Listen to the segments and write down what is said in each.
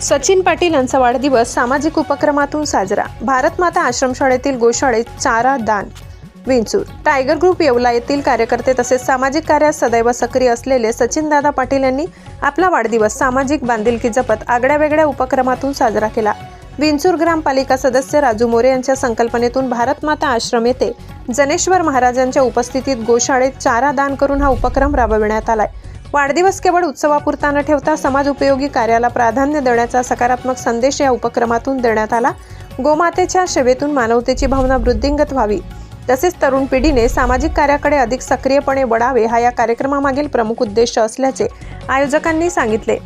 सचिन पाटील यांचा वाढदिवस सामाजिक उपक्रमातून साजरा. भारत माता आश्रमशाळेतील गोशाळेत चारा दान. विंचूर. टायगर ग्रुप येवला येथील कार्यकर्ते तसेच सामाजिक कार्यात सदैव सक्रिय असलेले सचिनदादा पाटील यांनी आपला वाढदिवस सामाजिक बांधिलकी जपत आगळ्या वेगळ्या उपक्रमातून साजरा केला. विंचूर ग्रामपालिका सदस्य राजू मोरे यांच्या संकल्पनेतून भारत माता आश्रम येथे जनेश्वर महाराजांच्या उपस्थितीत गोशाळेत चारा दान करून हा उपक्रम राबविण्यात आलाय. वाढदिवस केवळ उत्सवापुरता न ठेवता समाज उपयोगी कार्याला प्राधान्य देण्याचा सकारात्मक संदेश या उपक्रमातून देण्यात आला. गोमातेच्या सेवेतून मानवतेची भावना वृद्धिंगत व्हावी. तसेच तरुण पिढीने सामाजिक कार्याकडे अधिक सक्रियपणे वळावे हा या कार्यक्रमामागील प्रमुख उद्देश असल्याचे आयोजकांनी सांगितले.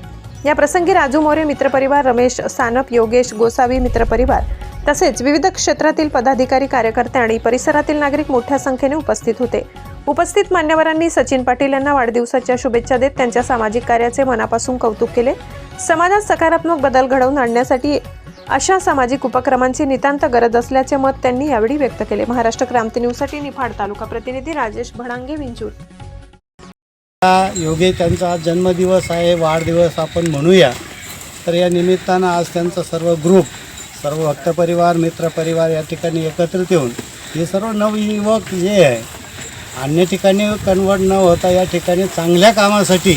या प्रसंगी राजू मोरे मित्रपरिवार रमेश सानप योगेश गोसावी मित्रपरिवार तसेच विविध क्षेत्रातील पदाधिकारी कार्यकर्ते आणि परिसरातील नागरिक मोठ्या संख्येने उपस्थित होते. उपस्थित मान्यवरांनी सचिन पाटील यांना वाढदिवसाच्या शुभेच्छा देत त्यांच्या सामाजिक कार्याचे मनापासून कौतुक केले. समाजात सकारात्मक बदल घडवून आणण्यासाठी अशा सामाजिक उपक्रमांची नितांत गरज असल्याचे मत त्यांनी यावेळी व्यक्त केले. महाराष्ट्र क्रांती न्यूजसाठी निफाड तालुका प्रतिनिधी राजेश भडांगे विंचूर. योगे त्यांचा आज जन्मदिवस आहे वाढदिवस आपण म्हणूया. तर या निमित्तानं आज त्यांचा सर्व ग्रुप सर्व भक्तपरिवार मित्रपरिवार या ठिकाणी एकत्रित येऊन हे सर्व नवयुवक जे आहे अन्य ठिकाणी कन्वर्ट न होता या ठिकाणी चांगल्या कामासाठी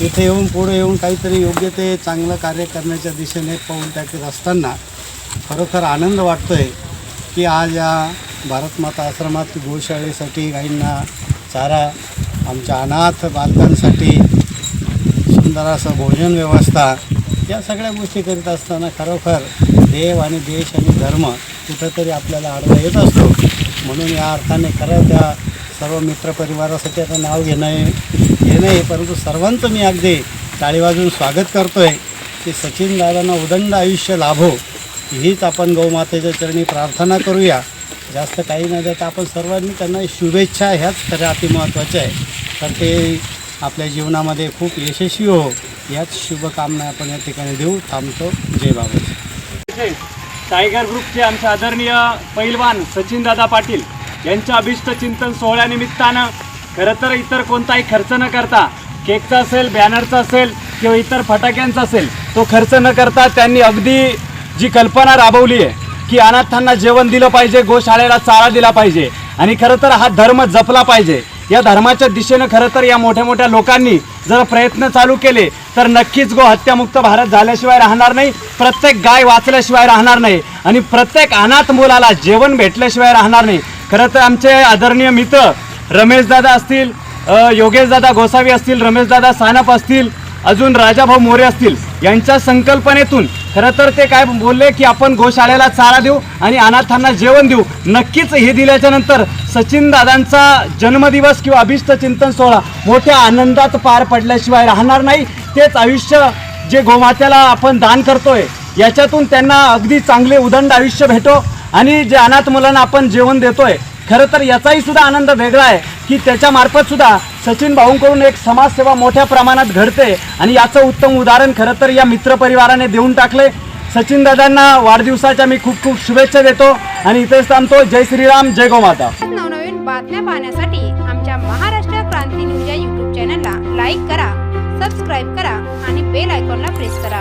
इथे येऊन पुढे येऊन काहीतरी योग्य ते चांगलं कार्य करण्याच्या दिशेने पाऊल टाकत असताना खरोखर आनंद वाटतो आहे की आज या भारतमाता आश्रमात गोशाळेसाठी गाईंना चारा आमच्या अनाथ बालकांसाठी सुंदर असं भोजन व्यवस्था या सगळ्या गोष्टी करीत असताना खरोखर देव आणि देश आणि धर्म कुठंतरी आपल्याला आडवा येत असतो. म्हणून या अर्थाने खरं त्या सर्व मित्रपरिवारासाठी आता नाव घेणं घेणं आहे परंतु सर्वांचं मी अगदी टाळी वाजून स्वागत करतो आहे की सचिन दादांना उदंड आयुष्य लाभो. हीच आपण गौमातेच्या चरणी प्रार्थना करूया. जास्त काही न देता आपण सर्वांनी त्यांना शुभेच्छा ह्याच खऱ्या अतिमहत्त्वाच्या आहे. तर ते आपल्या जीवनामध्ये खूप यशस्वी हो याच शुभकामना आपण या ठिकाणी देऊ थांबतो. जय बाबा टायगर ग्रुपचे आमचे आदरणीय पैलवान सचिनदादा पाटील. यांच्या अभिष्ट चिंतन सोहळ्यानिमित्तानं खरं तर इतर कोणताही खर्च न करता केकचा असेल बॅनरचा असेल किंवा इतर फटाक्यांचा असेल तो खर्च न करता त्यांनी अगदी जी कल्पना राबवली आहे की अनाथांना जेवण दिलं पाहिजे गोशाळेला चारा दिला पाहिजे आणि खरं तर हा धर्म जपला पाहिजे. या धर्माच्या दिशेनं खरं तर या मोठ्या मोठ्या लोकांनी जर प्रयत्न चालू केले तर नक्कीच गो हत्यामुक्त भारत झाल्याशिवाय राहणार नाही प्रत्येक गाय वाचल्याशिवाय राहणार नाही आणि प्रत्येक अनाथ मुलाला जेवण भेटल्याशिवाय राहणार नाही. खरं तर आमचे आदरणीय मित्र रमेशदादा असतील योगेशदादा गोसावी असतील रमेशदादा सानप असतील अजून राजाभाऊ मोरे असतील यांच्या संकल्पनेतून खरं तर ते काय बोलले की आपण गोशाळेला चारा देऊ आणि अनाथांना जेवण देऊ. नक्कीच हे दिल्याच्या नंतर सचिन दादांचा जन्मदिवस किंवा अभिष्ट चिंतन सोहळा मोठ्या आनंदात पार पडल्याशिवाय राहणार नाही. तेच आयुष्य जे गोमात्याला आपण दान करतोय याच्यातून त्यांना अगदी चांगले उदंड आयुष्य भेटो. आणि जे अनाथ मुलांना आपण जेवण देतोय खरं तर याचाही सुद्धा आनंद वेगळा आहे की त्याच्यामार्फत सुद्धा सचिन भाऊंकडून एक समाजसेवा मोठ्या प्रमाणात घडते आणि याचं उत्तम उदाहरण खरं तर या मित्रपरिवाराने देऊन टाकले सचिन दादांना वाढदिवसाच्या मी खूप खूप शुभेच्छा देतो आणि इथेच थांबतो. जय श्रीराम जय गोमाता नवनवीन बातम्या पाहण्यासाठी आमच्या महाराष्ट्र क्रांती न्यूज या युट्यूब चॅनलला लाईक करा सबस्क्राईब करा आणि बेल आयकॉनला प्रेस करा.